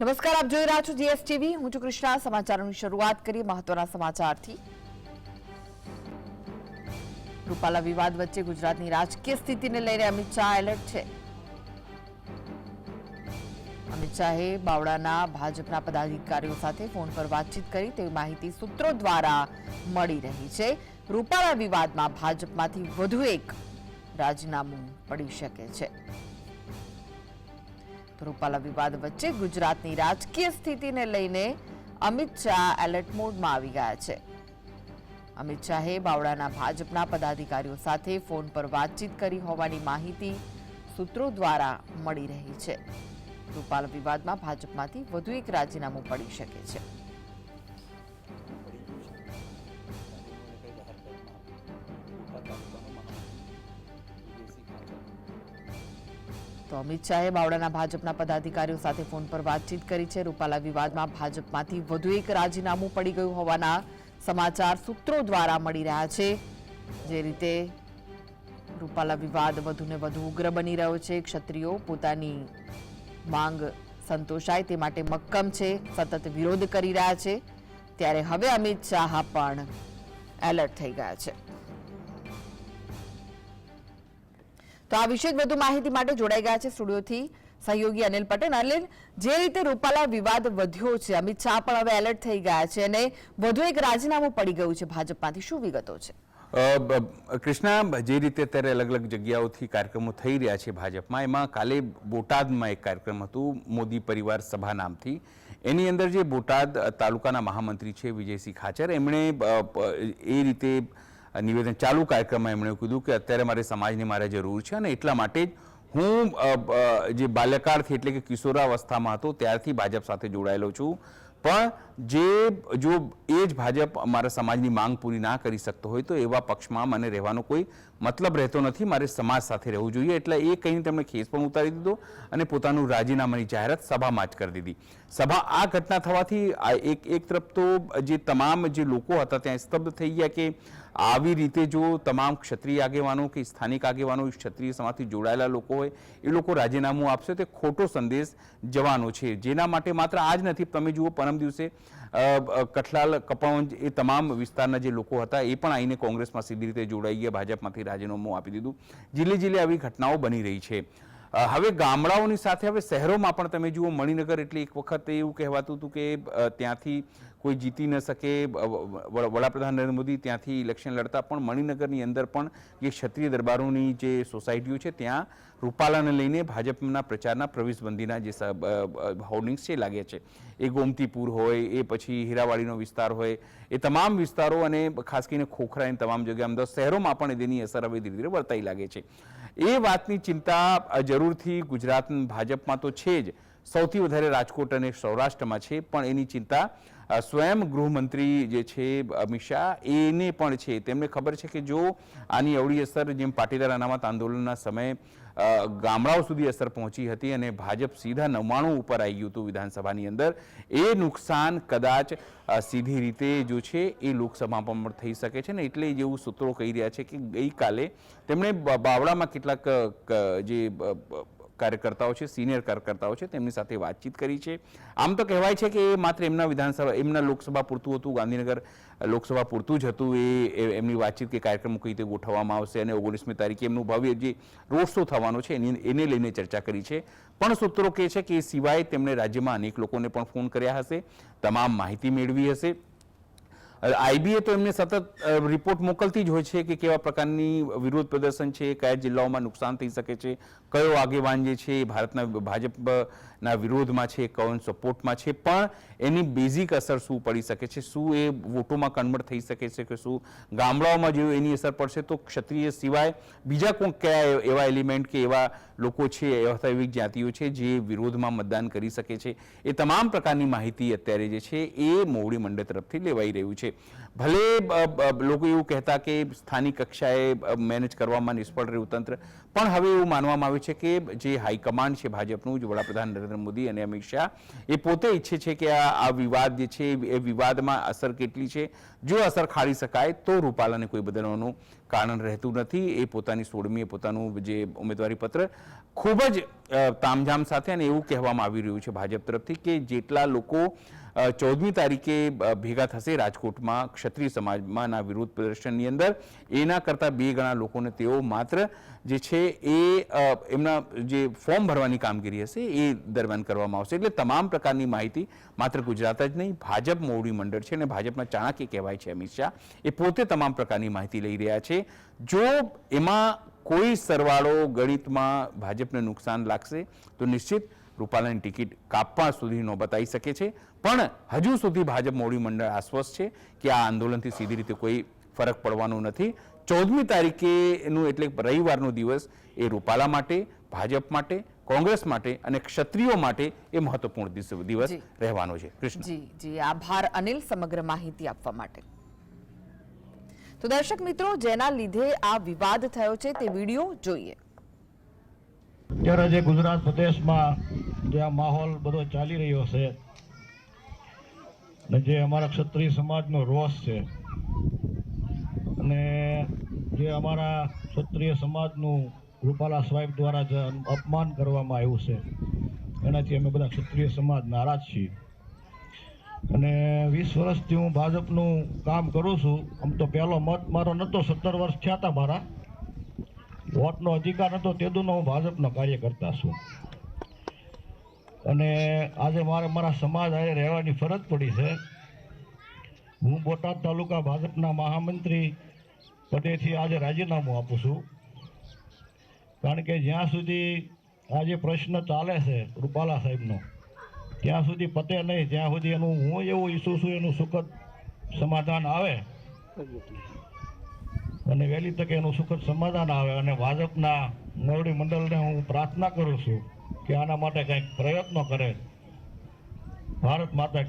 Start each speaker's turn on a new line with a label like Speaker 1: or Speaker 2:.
Speaker 1: નમસ્કાર, આપ જોઈ રહ્યા છો જીએસટીવી. હું છું કૃષ્ણા. સમાચારોની શરૂઆત કરી મહત્વના સમાચારથી. રૂપાલા વિવાદ વચ્ચે ગુજરાતની રાજકીય સ્થિતિને લઈને અમિત શાહ એલર્ટ છે. અમિત શાહે બાવળાના ભાજપના પદાધિકારીઓ સાથે ફોન પર વાતચીત કરી તેવી માહિતી સૂત્રો દ્વારા મળી રહી છે. રૂપાલા વિવાદમાં ભાજપમાંથી વધુ એક રાજીનામું પડી શકે છે. તો રૂપાલા વિવાદ વચ્ચે ગુજરાતની રાજકીય સ્થિતિને લઈને અમિત શાહ એલર્ટ મોડમાં આવી ગયા છે. અમિત શાહે બાવળાના ભાજપના પદાધિકારીઓ સાથે ફોન પર વાતચીત કરી હોવાની માહિતી સૂત્રો દ્વારા મળી રહી છે. રૂપાલા વિવાદમાં ભાજપમાંથી વધુ એક રાજીનામું પડી શકે છે. તો અમિત શાહે બાવળાના ભાજપના પદાધિકારીઓ સાથે ફોન પર વાતચીત કરી છે. રૂપાલા વિવાદમાં ભાજપમાંથી વધુ એક રાજીનામું પડી ગયું હોવાના સમાચાર સૂત્રો દ્વારા મળી રહ્યા છે. જે રીતે રૂપાલા વિવાદ વધુને વધુ ઉગ્ર બની રહ્યો છે. ક્ષત્રિયો પોતાની માંગ સંતોષાય તે માટે મક્કમ છે. સતત વિરોધ કરી રહ્યા છે. ત્યારે હવે અમિત શાહ પણ એલર્ટ થઈ ગયા છે. તો આ વિશે વધુ માહિતી માટે જોડાઈ ગયા છે સ્ટુડિયોથી સહયોગી અનિલ પટેલ. અનિલ, જે રીતે રૂપાલા વિવાદ વધ્યો છે, અમિત શાહ પણ હવે એલર્ટ થઈ ગયા છે અને વધુ એક રાજીનામું પડી ગયું છે ભાજપમાંથી. શું વિગતો છે?
Speaker 2: કૃષ્ણા, જે રીતે અત્યારે અલગ અલગ જગ્યાઓથી કાર્યક્રમો થઈ રહ્યા છે ભાજપમાં, એમાં કાલે બોટાદમાં એક કાર્યક્રમ હતું, મોદી પરિવાર સભા નામથી. એની અંદર જે બોટાદ તાલુકાના મહામંત્રી છે વિજયસિંહ ખાચર, એમણે એ રીતે નિવેદન ચાલુ કાર્યક્રમમાં એમણે કીધું કે અત્યારે મારે સમાજની મારે જરૂર છે અને એટલા માટે જ હું જે બાલ્યકાળથી એટલે કે કિશોરાવસ્થામાં હતો, ત્યારથી ભાજપ સાથે જોડાયેલો છું. પણ જે, જો એ જ ભાજપ મારા સમાજની માંગ પૂરી ના કરી શકતો હોય તો એવા પક્ષમાં મને રહેવાનો કોઈ મતલબ રહેતો નથી, મારે સમાજ સાથે રહેવું જોઈએ એટલે એ કહીને તેમણે ખેસ પણ ઉતારી દીધો અને પોતાનું રાજીનામાની જાહેરાત સભામાં જ કરી દીધી. સભા આ ઘટના થવાથી આ એક એક તરફ તો જે તમામ જે લોકો હતા ત્યાં સ્તબ્ધ થઈ ગયા કે આવી રીતે જો તમામ ક્ષત્રિય આગેવાનો કે સ્થાનિક આગેવાનો, ક્ષત્રિય સમાજથી જોડાયેલા લોકો હોય, એ લોકો રાજીનામું આપશે તે ખોટો સંદેશ જવાનો છે. જેના માટે માત્ર આજ નથી, તમે જુઓ પરમ દિવસે કઠલાલ કપાવંજ એ તમામ વિસ્તારના જે લોકો હતા, એ પણ આવીને કોંગ્રેસમાં સીધી રીતે જોડાઈ ગયા, ભાજપમાંથી રાજીનામું આપી દીધું. જિલ્લે જિલ્લે આવી ઘટનાઓ બની રહી છે. હવે ગામડાઓની સાથે હવે શહેરોમાં પણ તમે જુઓ, મણિનગર એટલે એક વખત એવું કહેવાતું હતું કે ત્યાંથી કોઈ જીતી ન શકે. વડાપ્રધાન નરેન્દ્ર મોદી ત્યાંથી ઇલેક્શન લડતા પણ મણિનગરની અંદર પણ જે ક્ષત્રિય દરબારોની જે સોસાયટીઓ છે, ત્યાં રૂપાલાને લઈને ભાજપના પ્રચારના પ્રવેશબંધીના જે હોર્ડિંગ્સ છે એ લાગ્યા છે. એ ગોમતીપુર હોય, એ પછી હીરાવાડીનો વિસ્તાર હોય, એ તમામ વિસ્તારો અને ખાસ કરીને ખોખરાની તમામ જગ્યાએ અમદાવાદ શહેરોમાં પણ તેની અસર હવે ધીરે ધીરે વર્તાઈ લાગે છે. એ વાતની ચિંતા જરૂરથી ગુજરાત ભાજપમાં તો છે જ. સૌથી વધારે રાજકોટ અને સૌરાષ્ટ્રમાં છે, પણ એની ચિંતા સ્વયં ગૃહમંત્રી જે છે, અમિત શાહ, એને પણ છે, તેમને ખબર છે કે જો આની અવળી અસર જેમ પાટીદાર અનામત આંદોલનના સમયે ગામડાઓ સુધી અસર પહોંચી હતી અને ભાજપ સીધા નવ્વાણું ઉપર આવી ગયું હતું વિધાનસભાની અંદર, એ નુકસાન કદાચ સીધી રીતે જો છે, એ લોકસભામાં પણ થઈ શકે છે ને એટલે જેવું સૂત્રો કહી રહ્યા છે કે ગઈકાલે તેમણે બાવળામાં કેટલાક જે કાર્યકર્તાઓ છે સિનિયર કાર્યકર્તાઓ છે, તેમની સાથે વાતચીત કરી છે. આમ તો કહેવાય છે કે એ માત્ર એમના વિધાનસભા, એમના લોકસભા પૂરતું હતું, ગાંધીનગર લોકસભા પૂરતું જ હતું, એ એમની વાતચીત કે કાર્યક્રમ કઈ રીતે ગોઠવવામાં આવશે અને ઓગણીસમી તારીખે એમનું ભવ્ય જે રોડ શો થવાનો છે, એની, એને લઈને ચર્ચા કરી છે. પણ સૂત્રો કહે છે કે એ સિવાય તેમણે રાજ્યમાં અનેક લોકોને પણ ફોન કર્યા હશે, તમામ માહિતી મેળવી હશે. આઈબીએ તો એમને સતત રિપોર્ટ મોકલતી જ હોય છે કે કેવા પ્રકારની વિરોધ પ્રદર્શન છે, કયા જિલ્લાઓમાં નુકસાન થઈ શકે છે, કયો આગેવાન જે છે એ ભારતના ભાજપના વિરોધમાં છે, કયો સપોર્ટમાં છે, પણ એની બેઝિક અસર શું પડી શકે છે, શું એ વોટોમાં કન્વર્ટ થઈ શકે છે કે શું ગામડાઓમાં જો એની અસર પડશે તો ક્ષત્રિય સિવાય બીજા કોણ, કયા એવા એલિમેન્ટ કે એવા લોકો છે એવા એવી જ્ઞાતિઓ છે જે વિરોધમાં મતદાન કરી શકે છે, એ તમામ પ્રકારની માહિતી અત્યારે જે છે એ મોવડી મંડળ તરફથી લેવાઈ રહ્યું છે. ભલે બ- બ- લોકો એવું કહેતા કે સ્થાનિક કક્ષાએ મેનેજ કરવામાં નિષ્ફળ રહ્યું તંત્ર, પણ હવે એવું માનવામાં આવે છે કે જે હાઈકમાન્ડ છે ભાજપનું, જ વડાપ્રધાન નરેન્દ્ર મોદી અને અમિત શાહ, એ પોતે ઈચ્છે છે કે આ વિવાદ જે છે, એ વિવાદમાં અસર કેટલી છે. જો અસર ખાળી શકાય તો રૂપાલાને કોઈ બદલવાનું કારણ રહેતું નથી. એ પોતાની સોળમીએ પોતાનું જે ઉમેદવારી પત્ર ખૂબ જ તામઝામ સાથે અને એવું કહેવામાં આવી રહ્યું છે ભાજપ તરફથી કે જેટલા લોકો ચૌદમી તારીખે ભેગા થશે રાજકોટમાં ક્ષત્રિય સમાજમાં ના વિરોધ પ્રદર્શનની અંદર. એના કરતાં બે ગણા લોકોને તેઓ માત્ર જે છે એ એમના જે ફોર્મ ભરવાની કામગીરી હશે એ દરમિયાન કરવામાં આવશે. એટલે તમામ પ્રકારની માહિતી માત્ર ગુજરાત જ નહીં, ભાજપ મોવડી મંડળ છે અને ભાજપના ચાણક્ય કહેવાય છે અમિત શાહ. એ પોતે તમામ પ્રકારની માહિતી લઈ રહ્યા છે. જો એમાં કોઈ સરવાળો ગણિતમાં ભાજપને નુકસાન લાગશે, તો નિશ્ચિત રૂપાલાની ટિકિટ કાપવા સુધી બતાવી શકે છે. પણ હજુ સુધી ભાજપ મોવડી મંડળ આશ્વસ્ત છે કે આ આંદોલનથી સીધી રીતે કોઈ ફરક પડવાનો નથી. ચૌદમી તારીખેનું એટલે રવિવારનો દિવસ એ રૂપાલા માટે ભાજપ માટે કોંગ્રેસ માટે અને ક્ષત્રિયો માટે એ મહત્વપૂર્ણ દિવસ-. રહેવાનો છે. કૃષ્ણ.
Speaker 1: જી જી. આભાર અનિલ સમગ્ર માહિતી આપવા માટે. તો દર્શક મિત્રો જેના લીધે આ વિવાદ થયો છે તે વીડિયો જોઈએ.
Speaker 3: અત્યારે જે ગુજરાત પ્રદેશમાં જે આ માહોલ બધો ચાલી રહ્યો છે અને જે અમારા ક્ષત્રિય સમાજનો રોષ છે અને જે અમારા ક્ષત્રિય સમાજનું રૂપાલા સાહેબ દ્વારા જે અપમાન કરવામાં આવ્યું છે, એનાથી અમે બધા ક્ષત્રિય સમાજ નારાજ છીએ. અને વીસ વર્ષથી હું ભાજપનું કામ કરું છું, આમ તો પહેલો મત મારો નહોતો, સત્તર વર્ષ થયા હતા મારા. વોટનો અધિકાર હતો તેદુનો હું ભાજપનો કાર્યકર્તા છું. અને આજે મારે મારા સમાજ આજે રહેવાની ફરજ પડી છે. હું બોટાદ તાલુકા ભાજપના મહામંત્રી પદેથી આજે રાજીનામું આપું છું. કારણ કે જ્યાં સુધી આજે પ્રશ્ન ચાલે છે રૂપાલા સાહેબનો, ત્યાં સુધી પતે નહીં જ્યાં સુધી એનું હું એવું ઈચ્છું છું એનું સુખદ સમાધાન આવે. અને વહેલી તકે એનું સુખદ સમાધાન આવે અને ભાજપના મોરડી મંડળને હું પ્રાર્થના કરું છું કે આના માટે કંઈક પ્રયત્નો કરે. ભારત માતા